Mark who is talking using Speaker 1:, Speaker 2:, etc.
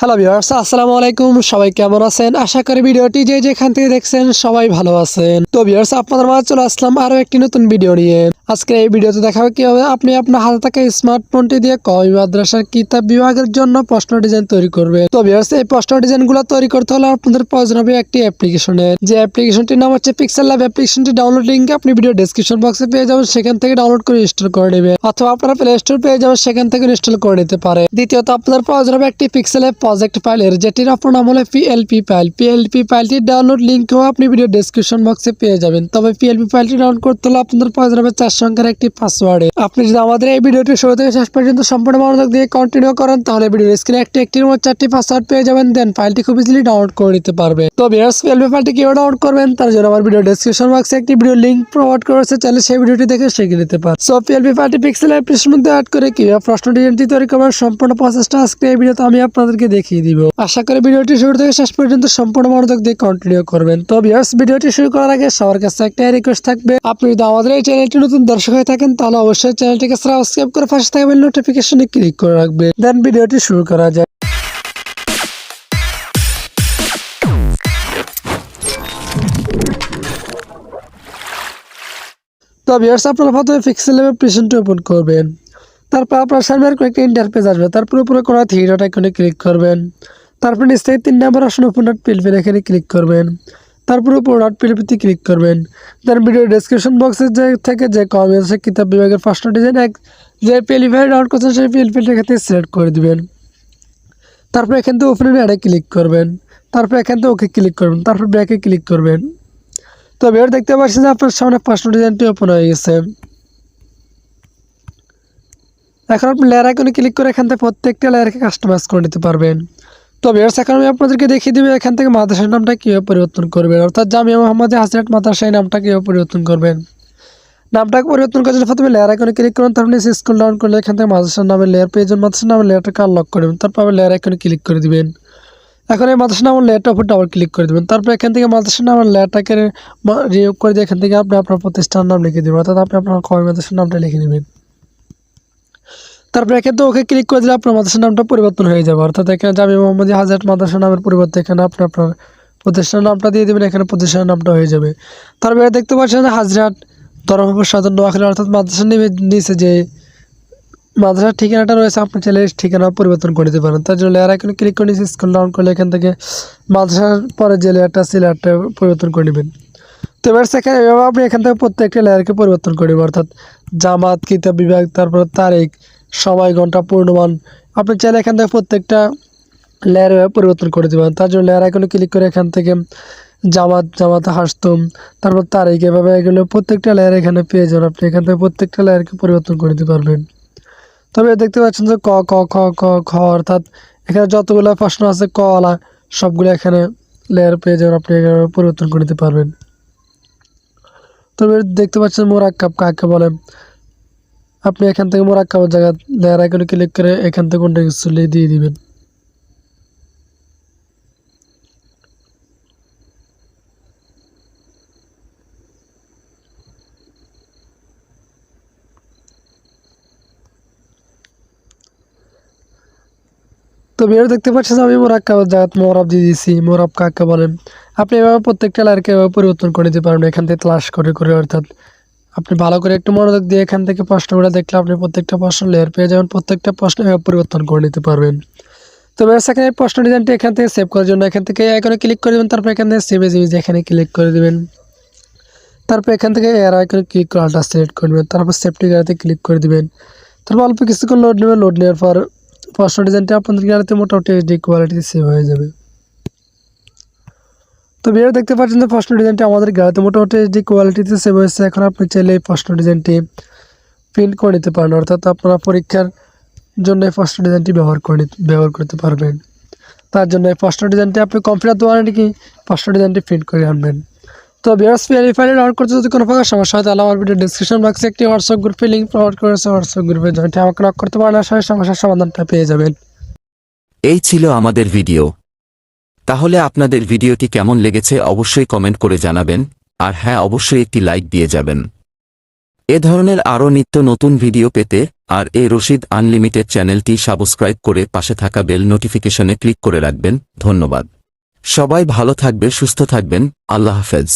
Speaker 1: Hello viewers আসসালামু আলাইকুম। সবাই কেমন আছেন? আশা করি ভিডিওটি যে যেখান থেকে দেখছেন সবাই ভালো আছেন। তো ভিউয়ার্স আপনাদের মাঝে চলে আসলাম আরও একটি নতুন ভিডিও নিয়ে। আজকে এই ভিডিওতে দেখাবো কীভাবে আপনি আপনার হাতে থাকা স্মার্টফোনটি দিয়ে কবি মাদ্রাসার কিতাব বিভাগের জন্য প্রশ্ন ডিজাইন তৈরি করবে। তো ভিউয়ার্স এই প্রশ্ন ডিজাইনগুলো তৈরি করতে হলে আপনাদের প্রয়োজন হবে একটি অ্যাপ্লিকেশনের যে অ্যাপ্লিকেশনটির নাম হচ্ছে পিক্সেল ল্যাব অ্যাপ্লিকেশনটি ডাউনলোড লিঙ্ক আপনি ভিডিও ডেসক্রিপশন বক্সে পেয়ে যাবেন। সেখান থেকে ডাউনলোড করে ইনস্টল করে নেবে। অথবা আপনারা প্লে স্টোর পেয়ে যাবেন। সেখান থেকে ইনস্টল করে নিতে পারে। দ্বিতীয়ত আপনাদের প্রয়োজন হবে একটি পিক্সেল অ্যাপ প্রজেক্ট ফাইলের যেটির অপর নাম হলো পিএলপি ফাইল পিএলপি ফাইলটির ডাউনলোড লিঙ্কও আপনি ভিডিও ডেসক্রিপশন বক্সে পেয়ে যাবেন। তবে পিএলপি ফাইলটি ডাউনলোড করতে হলে আপনাদের প্রয়োজন হবে চার সংখ্যার একটি পাসওয়ার্ডে আপনি যদি আমাদের এই ভিডিওটি শুরু থেকে শেষ পর্যন্ত সম্পূর্ণ মনোযোগ দিয়ে কন্টিনিউ করেন, তাহলে ভিডিও স্ক্রিনে একটি একটির মধ্যে চারটি পাসওয়ার্ড পেয়ে যাবেন দেন ফাইলটি খুব ইজিলি ডাউনলোড করে নিতে পারবে। তো ভিউয়ার্স পিএলপি ফাইলটি কীভাবে ডাউনলোড করবেন, তার জন্য আমার ভিডিও ডেসক্রিপশন বক্সে একটি ভিডিও লিঙ্ক প্রোভাইড করেছে, চাইলে সেই ভিডিওটি দেখে শিখে নিতে পারেন। সো পিএলপি ফাইলটি পিক্সেল অ্যাপ্লিকেশন মধ্যে অ্যাড করে কীভাবে প্রশ্ন ডিজাইনটি তৈরি করবেন, সম্পূর্ণ প্রসেসটা আজকে এই ভিডিওতে আমি আপনাদেরকে দেখিয়ে দিব। আশা করি ভিডিওটি শুরু থেকে শেষ পর্যন্ত সম্পূর্ণ মনোযোগ দিয়ে কন্টিনিউ করবেন। তো ভিউয়ার্স ভিডিওটি শুরু করার আগে সবার কাছে একটা রিকোয়েস্ট থাকবে। আপনি যদি আমাদের এই চ্যানেলটি নতুন দর্শক হয়ে থাকেন, তাহলে অবশ্যই চ্যানেলটিকে সাবস্ক্রাইব করে পাশে থাকবেন নোটিফিকেশনে ক্লিক করে রাখবেন দেন ভিডিওটি শুরু করা যায় তো ভিউয়ার্স আপনারা প্রথমে পিক্সেল ল্যাবে প্রেজেন্টটি ওপেন করবেন। তারপর আপনার সামনে এরকম একটা ইন্টারফেস আসবে। তারপর উপরে কোনো থ্রি ডট আইকনে ক্লিক করবেন। তারপর থেকে তিন নম্বর আসন ওপেন ডট পিলপেন এখানে ক্লিক করবেন। তারপর উপর ডট পিলপিতে ক্লিক করবেন। তার ভিডিও ডেসক্রিপশন বক্সে যে থেকে যে কম আছে, কিতাব বিভাগের ফার্স্ট ডিজাইন এক যে পিলিফাই ডাউনলোড করছেন, সেই এখান থেকে সিলেক্ট করে দিবেন। তারপর এখান থেকে ওপেন অ্যাডে ক্লিক করবেন। তারপর এখান থেকে ওকে ক্লিক করবেন। তারপর ব্যাকে ক্লিক করবেন। তো এবার দেখতে পাচ্ছেন যে আপনার সামনে ফার্স্ট ডিজাইনটি ওপেন হয়ে গেছে। এখন আপনি লেয়ার আইকনে ক্লিক করে এখান থেকে প্রত্যেকটা লেয়ারকে কাস্টমাইজ করে নিতে পারবেন তো ভিউয়ার্স এখন আমি আপনাদেরকে দেখিয়ে দেবো এখান থেকে মাদ্রাসার নামটা কীভাবে পরিবর্তন করবেন অর্থাৎ জামিয়া মোহাম্মদ হাজরাত মাদ্রাসা এই নামটা কীভাবে পরিবর্তন করবেন নামটাকে পরিবর্তন করার জন্য প্রথমে লেয়ার আইকনে ক্লিক করুন তারপর নিচে স্কুল ডাউন করলে এখান থেকে মাদ্রাসার নামের লেয়ার পেয়ে যান মাদ্রাসার নামের লেয়ারটাকে আনলক করে করবেন তারপর লেয়ার আইকনে ক্লিক করে দিবেন এখন এই মাদ্রাসার নামের লেয়ারটার উপর ডাবল ক্লিক করে দেবেন তারপর এখান থেকে মাদ্রাসার নামের লেয়ারটাকে রিমুভ করে দিয়ে এখান থেকে আপনি আপনার প্রতিষ্ঠানের নাম লিখে দেবেন অর্থাৎ আপনি আপনার কয় মাদ্রাসার নামটা লিখে নেবেন তারপর এখানে তো ওকে ক্লিক করে দিলে আপনার মাদ্রাসার নামটা পরিবর্তন হয়ে যাবে। অর্থাৎ এখানে জামি মোহাম্মদ হাজার মাদ্রাসা নামের পরিবর্তে এখানে আপনি আপনার প্রতিষ্ঠানের নামটা দিয়ে দেবেন, এখানে প্রতিষ্ঠানের নামটা হয়ে যাবে। তারপরে দেখতে পাচ্ছেন হাজরাট ধর্মপুর সাধন নোয়াখালী অর্থাৎ মাদ্রাসার নেমে নিচে যে মাদ্রাসার ঠিকানাটা রয়েছে আপনি চাইলে ঠিকানা পরিবর্তন করে দিতে পারেন। তার জন্য লেয়ার আইকনে ক্লিক করে নিচে স্কুল ডাউন করলে এখান থেকে মাদ্রাসার পরে যে লেয়ারটা আছে লেয়ারটা পরিবর্তন করে নেবেন। তো এবার সেখানে এভাবে আপনি এখান থেকে প্রত্যেকটা লেয়ারকে পরিবর্তন করে নেবেন। অর্থাৎ জামাত, কিতাব বিভাগ, তারপর তারিখ সময় ঘণ্টা পূর্ণমান। আপনি চাইলে এখান থেকে প্রত্যেকটা লেয়ার পরিবর্তন করে দেবেন। তার জন্য লেয়ার আইকনে ক্লিক করে এখান থেকে জামাত জামাত হাসতুম, তারপর তারিখ, এভাবে এগুলো প্রত্যেকটা লেয়ার এখানে পেয়ে যাবেন। আপনি এখান থেকে প্রত্যেকটা লেয়ারকে পরিবর্তন করে দিতে পারবেন। তবে দেখতে পাচ্ছেন যে ক ক, খ ক, খ, অর্থাৎ এখানে যতগুলো প্রশ্ন আছে, ক আলা সবগুলো এখানে লেয়ার পেয়ে যাবেন। আপনি এখানে পরিবর্তন করে দিতে পারবেন। তবে দেখতে পাচ্ছেন মোরাক্কাব কাকে বলে? আপনি এখান থেকে মোরাক্কাবের জায়গা লেয়ার আইকনে ক্লিক করে এখান থেকে কোনটা কিছু দিয়ে দিবেন। তো বিয়ার দেখতে পাচ্ছেন আমি মোরাক্কাবের জায়গা মোরাব দিয়ে দিয়েছি মোরাব কাকে বলেন? আপনি এভাবে প্রত্যেকটা এভাবে পরিবর্তন করে দিতে পারবেন এখান থেকে ক্লাস করে করে, অর্থাৎ আপনি ভালো করে একটু মনোযোগ দিয়ে এখান থেকে প্রশ্নগুলো দেখলে আপনি প্রত্যেকটা প্রশ্ন লেয়ার পেয়ে যাবেন, প্রত্যেকটা প্রশ্ন পরিবর্তন করে নিতে পারবেন। তো সেখানে প্রশ্ন ডিজাইনটি এখান থেকে সেভ করার জন্য এখান থেকে আইকনে ক্লিক করে দেবেন, তারপর এখান থেকে সেভ এজ ইমেজ এখানে ক্লিক করে দেবেন। তারপর এখান থেকে এর আইকনে ক্লিক করে আলটা সিলেক্ট করে নেবেন তারপর সেফটি গাড়িতে ক্লিক করে দিবেন। তারপর অল্প কিছুক্ষণ লোড নেবেন লোড নেওয়ার পর প্রশ্ন ডিজাইনটা আপনাদের গাড়িতে মোটামুটি এইচডি কোয়ালিটিতে সেভ হয়ে যাবে। তো বিয়ে দেখতে পাচ্ছেন যে প্রশ্ন ডিজাইনটি আমাদের গাড়িতে মোটামুটি যে কোয়ালিটিতে সেভ হয়েছে, এখন আপনি চাইলে এই প্রশ্ন ডিজাইনটি প্রিন্ট করে নিতে পারেন। অর্থাৎ আপনারা পরীক্ষার জন্য এই প্রশ্ন ডিজাইনটি ব্যবহার করে ব্যবহার করতে পারবেন। তার জন্য এই প্রশ্ন ডিজাইনটি আপনি কম্পিউটার দোকানে কি প্রশ্ন ডিজাইনটি প্রিন্ট করে আনবেন। তো বিয়ার্স পিআরি ফাইলে ডাউনলোড করতে যদি কোনো প্রকার সমস্যা হয়, তাহলে আমার ভিডিও ডিসক্রিপশন বক্সে একটি হোয়াটসঅ্যাপ গ্রুপে লিঙ্ক প্রোভাইড করেছে হোয়াটসঅ্যাপ গ্রুপে জয়েন্টে আমাকে নক করতে পারেন। সমস্যার সমাধানটা পেয়ে যাবেন।
Speaker 2: এই ছিল আমাদের ভিডিও তাহলে আপনাদের ভিডিওটি কেমন লেগেছে অবশ্যই কমেন্ট করে জানাবেন, আর হ্যাঁ অবশ্যই একটি লাইক দিয়ে যাবেন। এ ধরনের আরও নিত্য নতুন ভিডিও পেতে আর এ রশিদ আনলিমিটেড চ্যানেলটি সাবস্ক্রাইব করে পাশে থাকা বেল নোটিফিকেশনে ক্লিক করে রাখবেন। ধন্যবাদ। সবাই ভালো থাকবে, সুস্থ থাকবেন। আল্লাহ হাফেজ।